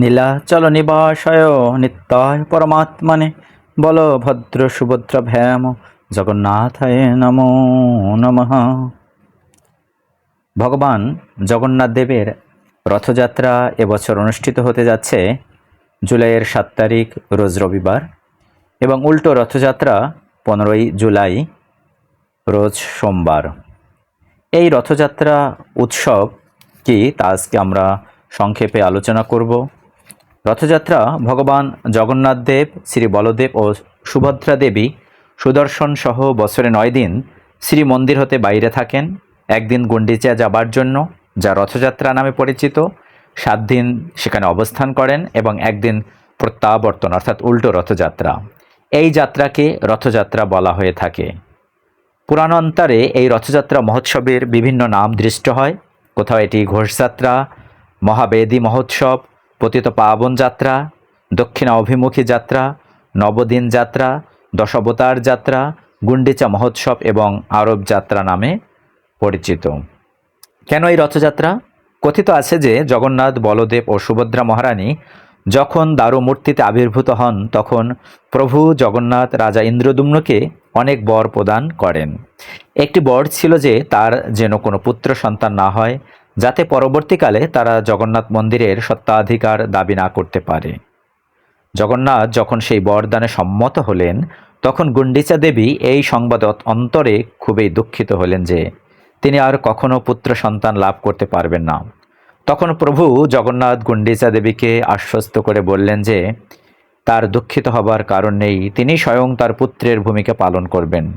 নীলাচল নিবাসায় নিত্যায় পরমাত্মনে। বল ভদ্র সুভদ্র ভ্যাম, জগন্নাথায় নমো নমঃ। ভগবান জগন্নাথ দেবের রথযাত্রা এবছর অনুষ্ঠিত হতে যাচ্ছে জুলাইয়ের সাত তারিখ, রোজ রবিবার এবং উল্টো রথযাত্রা পনেরোই জুলাই, রোজ সোমবার। এই রথযাত্রা উৎসব কি তা আজকে আমরা সংক্ষেপে আলোচনা করব। রথযাত্রা ভগবান জগন্নাথ দেব, শ্রী বলদেব ও সুভদ্রা দেবী সুদর্শন সহ বছরে নয় দিন শ্রী মন্দির হতে বাইরে থাকেন। একদিন গুন্ডিচা যাবার জন্য, যা রথযাত্রা নামে পরিচিত। সাত দিন সেখানে অবস্থান করেন এবং একদিন প্রত্যাবর্তন, অর্থাৎ উল্টো রথযাত্রা। এই যাত্রাকে রথযাত্রা বলা হয়ে থাকে। পুরাণান্তরে এই রথযাত্রা মহোৎসবের বিভিন্ন নাম দৃষ্ট হয়। কোথাও এটি ঘোষযাত্রা, মহাবেদী মহোৎসব পতিত পাবন যাত্রা, দক্ষিণা অভিমুখী যাত্রা, নবদিন যাত্রা, দশাবতার যাত্রা, গুন্ডিচা মহোৎসব এবং আরব যাত্রা নামে পরিচিত। কেন এই রথযাত্রা? কথিত আছে যে জগন্নাথ, বলদেব ও সুভদ্রা মহারানী যখন দারু মূর্তিতে আবির্ভূত হন, তখন প্রভু জগন্নাথ রাজা ইন্দ্রদুম্নকে অনেক বর প্রদান করেন। একটি বর ছিল যে তার যেন কোনো পুত্র সন্তান না হয় যাতে পরবর্তীকালে তারা জগন্নাথ মন্দিরের সত্ত্বাধিকার দাবি না করতে পারে। জগন্নাথ যখন সেই বরদানে সম্মত হলেন, তখন গুন্ডিচা দেবী এই সংবাদ অন্তরে খুবই দুঃখিত হলেন যে, তিনি আর কখনো পুত্র সন্তান লাভ করতে পারবেন না। তখন প্রভু জগন্নাথ গুন্ডিচা দেবীকে আশ্বস্ত করে বললেন যে, তার দুঃখিত হবার কারণ নেই, তিনি স্বয়ং তার পুত্রের ভূমিকা পালন করবেন।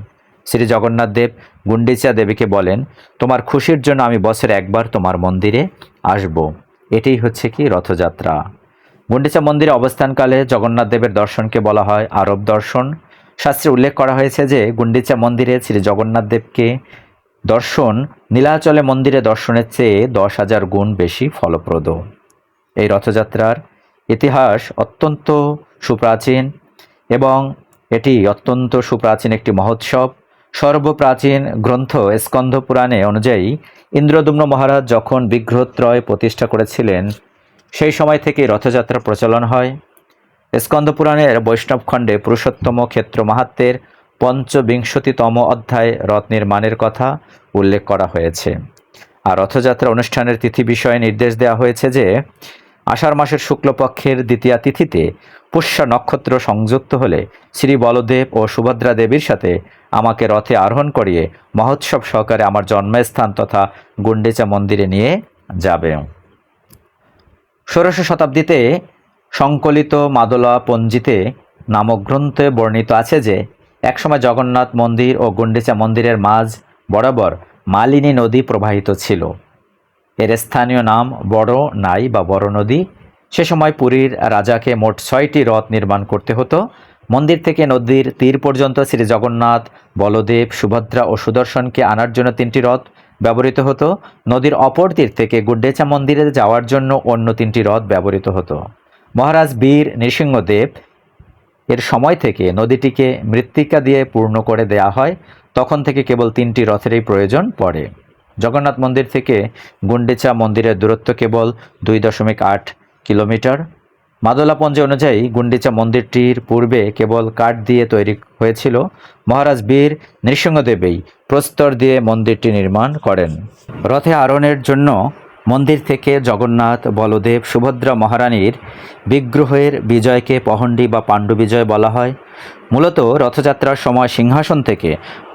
শ্রী জগন্নাথ দেব গুন্ডিচা দেবীকে বলেন, তোমার খুশির জন্য আমি বছরে একবার তোমার মন্দিরে আসব। এটাই হচ্ছে কি রথযাত্রা। গুন্ডিচা মন্দিরে অবস্থানকালে জগন্নাথ দেবের দর্শনকে বলা হয় আরব দর্শন। শাস্ত্রে উল্লেখ করা হয়েছে যে, গুন্ডিচা মন্দিরে শ্রী জগন্নাথ দেবকে দর্শন নীলাচলে মন্দিরে দর্শনের চেয়ে দশ হাজার গুণ বেশি ফলপ্রদ। এই রথযাত্রার ইতিহাস অত্যন্ত সুপ্রাচীন এবং এটি অত্যন্ত সুপ্রাচীন একটি মহোৎসব। সর্বপ্রাচীন গ্রন্থ স্কন্ধ পুরাণে অনুযায়ী ইন্দ্রদুম্ন মহারাজ যখন বিগ্রহত্রয় প্রতিষ্ঠা করেছিলেন, সেই সময় থেকে রথযাত্রা প্রচলন হয়। স্কন্ধ পুরাণের বৈষ্ণব খণ্ডে পুরুষোত্তম ক্ষেত্র মাহাত্মের পঞ্চবিংশতিতম অধ্যায় রথ নির্মাণের কথা উল্লেখ করা হয়েছে। আর রথযাত্রা অনুষ্ঠানের তিথি বিষয়ে নির্দেশ দেওয়া হয়েছে যে আষাঢ় মাসের শুক্লপক্ষের দ্বিতীয়া তিথিতে পুষ্য নক্ষত্র সংযুক্ত হলে শ্রী বলদেব ও সুভদ্রা দেবীর সাথে আমাকে রথে আরোহণ করিয়ে মহোৎসব সহকারে আমার জন্মস্থান তথা গুন্ডেচা মন্দিরে নিয়ে যাবে। ষোড়শ শতাব্দীতে সংকলিত মাদলা পঞ্জিতে নামক গ্রন্থে বর্ণিত আছে যে, একসময় জগন্নাথ মন্দির ও গুন্ডিচা মন্দিরের মাঝ বরাবর মালিনী নদী প্রবাহিত ছিল। এর স্থানীয় নাম বড় নাই বা বড় নদী। সে সময় পুরীর রাজাকে মোট ছয়টি রথ নির্মাণ করতে হতো। মন্দির থেকে নদীর তীর পর্যন্ত শ্রী জগন্নাথ, বলদেব, সুভদ্রা ও সুদর্শনকে আনার জন্য তিনটি রথ ব্যবহৃত হতো। নদীর অপর তীর থেকে গুড্ডেচা মন্দিরে যাওয়ার জন্য অন্য তিনটি রথ ব্যবহৃত হতো। মহারাজ বীর নৃসিংহদেব এর সময় থেকে নদীটিকে মৃত্তিকা দিয়ে পূর্ণ করে দেয়া হয়। তখন থেকে কেবল তিনটি রথেরই প্রয়োজন পড়ে। জগন্নাথ মন্দির থেকে গুন্ডিচা মন্দিরের দূরত্ব কেবল দুই দশমিক আট কিলোমিটার। মাদলাপঞ্জে অনুযায়ী গুন্ডিচা মন্দিরটির পূর্বে কেবল কাঠ দিয়ে তৈরি হয়েছিল। মহারাজ বীর নৃসিংহদেবেই প্রস্তর দিয়ে মন্দিরটি নির্মাণ করেন। রথে আরোহণের জন্য মন্দির থেকে জগন্নাথ, বলদেব, সুভদ্রা মহারানীর বিগ্রহের বিজয়কে পহণ্ডি বা পাণ্ডু বিজয় বলা হয়। মূলত রথযাত্রার সময় সিংহাসন থেকে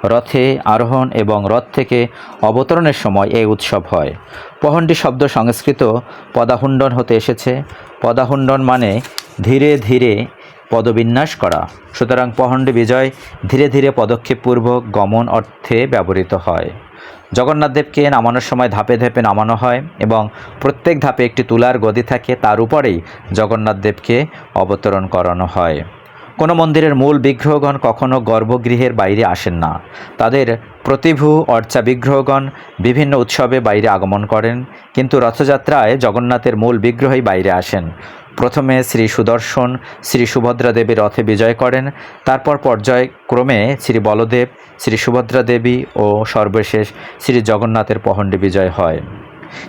রথে আরোহণ এবং রথ থেকে অবতরণের সময় এই উৎসব হয়। পহণ্ডি শব্দ সংস্কৃত পদাহুণ্ডন হতে এসেছে। পদাহুণ্ডন মানে ধীরে ধীরে পদবিন্যাস করা। সুতরাং পহণ্ডি বিজয় ধীরে ধীরে পদক্ষেপপূর্বক গমন অর্থে ব্যবহৃত হয়। জগন্নাথ দেবকে নামানোর সময় ধাপে ধাপে নামানো হয় এবং প্রত্যেক ধাপে একটি তুলার গদি থাকে, তার উপরেই জগন্নাথ দেবকে অবতরণ করানো হয়। কোনো মন্দিরের মূল বিগ্রহগণ কখনো গর্ভগৃহের বাইরে আসেন না। তাদের প্রতিভু, অর্চা বিগ্রহগণ বিভিন্ন উৎসবে বাইরে আগমন করেন, কিন্তু রথযাত্রায় জগন্নাথের মূল বিগ্রহই বাইরে আসেন। প্রথমে শ্রী সুদর্শন, শ্রী সুভদ্রা দেবী রথে বিজয় করেন, তারপর পর্যায়ক্রমে শ্রী বলদেব, শ্রী সুভদ্রা দেবী ও সর্বশেষ শ্রী জগন্নাথের পহণ্ডি বিজয় হয়।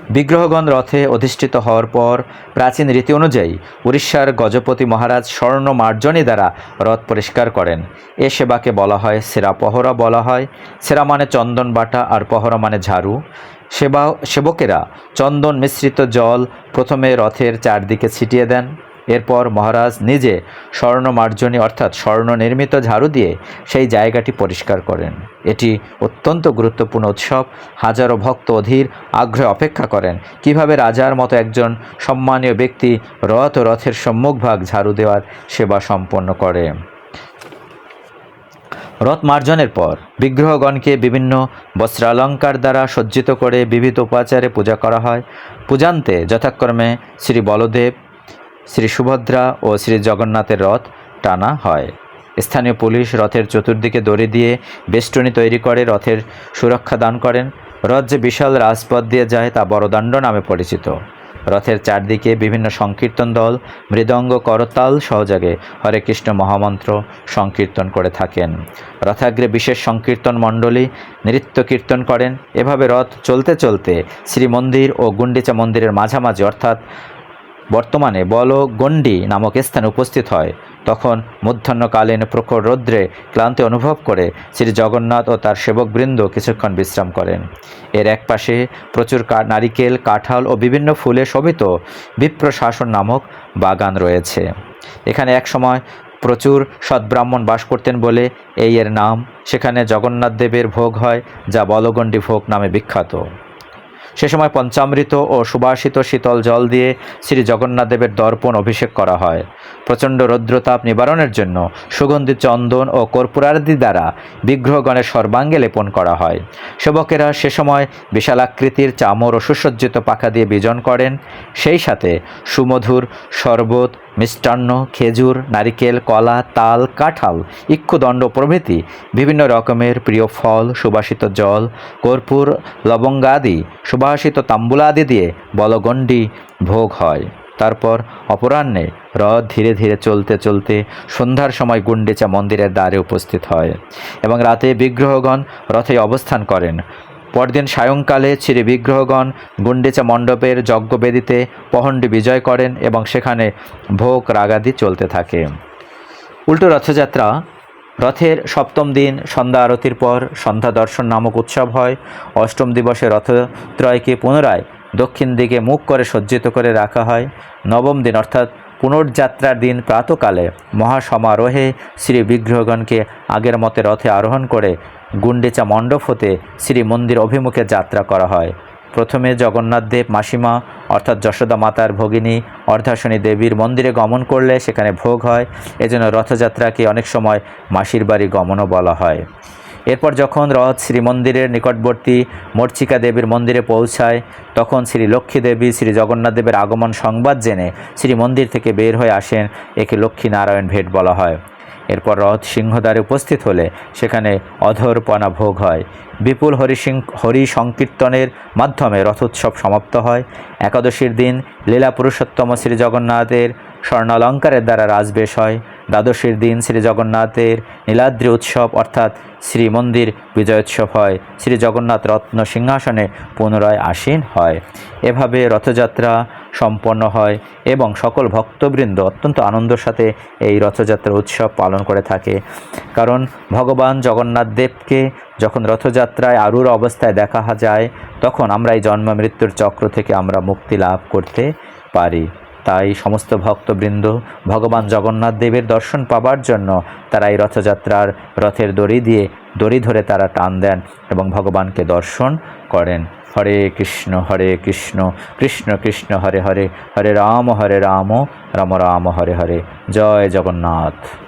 বিগ্রহগণ রথে অধিষ্ঠিত হওয়ার পর প্রাচীন রীতি অনুযায়ী উড়িষ্যার গজপতি মহারাজ স্বর্ণ মার্জনী দ্বারা রথ পরিষ্কার করেন। এ সেবাকে বলা হয় সেরা পহরা বলা হয়। সেরা মানে চন্দন বাটা আর পহরা মানে ঝাড়ু। সেবা সেবকেরা চন্দন মিশ্রিত জল প্রথমে রথের চারদিকে ছিটিয়ে দেন। এরপর মহারাজ নিজে স্বর্ণ মার্জনী অর্থাৎ স্বর্ণ নির্মিত ঝাড়ু দিয়ে সেই জায়গাটি পরিষ্কার করেন। এটি অত্যন্ত গুরুত্বপূর্ণ উৎসব। হাজারো ভক্ত অধীর আগ্রহে অপেক্ষা করেন, কীভাবে রাজার মতো একজন সম্মানীয় ব্যক্তি রথ ও রথের সম্মুখভাগ ঝাড়ু দেওয়ার সেবা সম্পন্ন করে। রথ মার্জনের পর বিগ্রহগণকে বিভিন্ন বস্ত্রালঙ্কার দ্বারা সজ্জিত করে বিবিধ উপাচারে পূজা করা হয়। পূজান্তে যথাক্রমে শ্রী বলদেব, শ্রী সুভদ্রা ও শ্রী জগন্নাথের রথ টানা হয়। স্থানীয় পুলিশ রথের চতুর্দিকে দড়ি দিয়ে বেষ্টনী তৈরি করে রথের সুরক্ষা দান করেন। রথ যে বিশাল রাজপথ দিয়ে যায় তা বড়দাণ্ড নামে পরিচিত। রথের চারদিকে বিভিন্ন সংকীর্তন দল, মৃদঙ্গ করতাল সহযোগে হরে কৃষ্ণ মহামন্ত্র সংকীর্তন করে থাকেন। রথাগ্রে বিশেষ সংকীর্তন মণ্ডলী নৃত্য কীর্তন করেন। এভাবে রথ চলতে চলতে শ্রীমন্দির ও গুন্ডিচা মন্দিরের মাঝামাঝি অর্থাৎ বর্তমানে বলগণ্ডি নামক স্থানে উপস্থিত হয়। তখন মধ্যাহ্নকালীন প্রখর রৌদ্রে ক্লান্তি অনুভব করে শ্রী জগন্নাথ ও তার সেবকবৃন্দ কিছুক্ষণ বিশ্রাম করেন। এর এক পাশে প্রচুর নারিকেল, কাঁঠাল ও বিভিন্ন ফুলে শোভিত বিপ্রশাসন নামক বাগান রয়েছে। এখানে একসময় প্রচুর সদ্ব্রাহ্মণ বাস করতেন বলে এই এর নাম। সেখানে জগন্নাথ দেবের ভোগ হয়, যা বলগণ্ডি ভোগ নামে বিখ্যাত। সে সময় পঞ্চামৃত ও সুবাসিত শীতল জল দিয়ে শ্রী জগন্নাথ দেবের দর্পণ অভিষেক করা হয়। প্রচণ্ড রৌদ্রতাপ নিবারণের জন্য সুগন্ধি চন্দন ও কর্পূরাদি দ্বারা বিগ্রহগণের সর্বাঙ্গে লেপন করা হয়। সেবকেরা সে সময় বিশাল আকৃতির চামর ও সুসজ্জিত পাখা দিয়ে বিজন করেন। সেই সাথে সুমধুর, শরবত মিষ্টান্ন, খেজুর, নারিকেল, কলা, তাল, কাঁঠাল, ইক্ষুদণ্ড প্রভৃতি বিভিন্ন রকমের প্রিয় ফল, সুবাসিত জল, কর্পূর লবঙ্গাদি সুবাসিত তাম্বুলাদি দিয়ে বলগণ্ডি ভোগ হয়। তারপর অপরাহ্নে রথ ধীরে ধীরে চলতে চলতে সন্ধ্যার সময় গুন্ডিচা মন্দিরের দ্বারে উপস্থিত হয় এবং রাতে বিগ্রহগণ রথে অবস্থান করেন। পরদিন সায়ংকালে শ্রী বিগ্রহগণ গুন্ডিচা মণ্ডপের যজ্ঞবেদিতে পহণ্ডি বিজয় করেন এবং সেখানে ভোগ রাগাদি চলতে থাকে। উল্টো রথযাত্রা, রথের সপ্তম দিন সন্ধ্যা আরতির পর সন্ধ্যা দর্শন নামক উৎসব হয়। অষ্টম দিবসে রথত্রয়কে পুনরায় দক্ষিণ দিকে মুখ করে সজ্জিত করে রাখা হয়। নবম দিন অর্থাৎ পুনর্যাত্রার দিন প্রাতকালে মহাসমারোহে শ্রী বিগ্রহগণকে আগের মতে রথে আরোহণ করে গুন্ডিচা মণ্ডপ হতে শ্রী মন্দির অভিমুখে যাত্রা করা হয়। প্রথমে জগন্নাথ দেব মাসিমা, অর্থাৎ যশোদা মাতার ভগিনী অর্ধাশনী দেবীর মন্দিরে গমন করলে সেখানে ভোগ হয়। এজন্য রথযাত্রাকে অনেক সময় মাসির বাড়ি গমনও বলা হয়। এরপর যখন রথ শ্রীমন্দিরের নিকটবর্তী মর্চিকা দেবীর মন্দিরে পৌঁছায়, তখন শ্রী লক্ষ্মী দেবী শ্রী জগন্নাথ দেবের আগমন সংবাদ জেনে শ্রী মন্দির থেকে বের হয়ে আসেন। একে লক্ষ্মী নারায়ণ ভেট বলা হয়। এরপর রথ সিংহদ্বারে উপস্থিত হলে সেখানে অধরপনা ভোগ হয়। বিপুল হরিসিং হরি সংকীর্তনের মাধ্যমে রথোৎসব সমাপ্ত হয়। একাদশীর দিন লীলা পুরুষোত্তম শ্রী জগন্নাথের স্বর্ণালঙ্কারের দ্বারা রাজবেশ হয়। দ্বাদশীর দিন শ্রী জগন্নাথের নীলাদ্রি উৎসব অর্থাৎ শ্রীমন্দির বিজয়োৎসব হয়। শ্রী জগন্নাথ রত্ন সিংহাসনে পুনরায় আসীন হয়। এভাবে রথযাত্রা সম্পন্ন হয় এবং সকল ভক্তবৃন্দ অত্যন্ত আনন্দের সাথে এই রথযাত্রা উৎসব পালন করে থাকে। কারণ ভগবান জগন্নাথ দেবকে যখন রথযাত্রায় আরুর অবস্থায় দেখা যায়, তখন আমরা এই জন্ম মৃত্যুর চক্র থেকে আমরা মুক্তি লাভ করতে পারি। তাই সমস্ত ভক্তবৃন্দ ভগবান জগন্নাথ দেবের দর্শন পাবার জন্য তারা এই রথযাত্রার রথের দড়ি দিয়ে দড়ি ধরে তারা টান দেন এবং ভগবানকে দর্শন করেন। হরে কৃষ্ণ হরে কৃষ্ণ কৃষ্ণ কৃষ্ণ, হরে হরে হরে রাম হরে রাম রাম রাম, হরে হরে। জয় জগন্নাথ।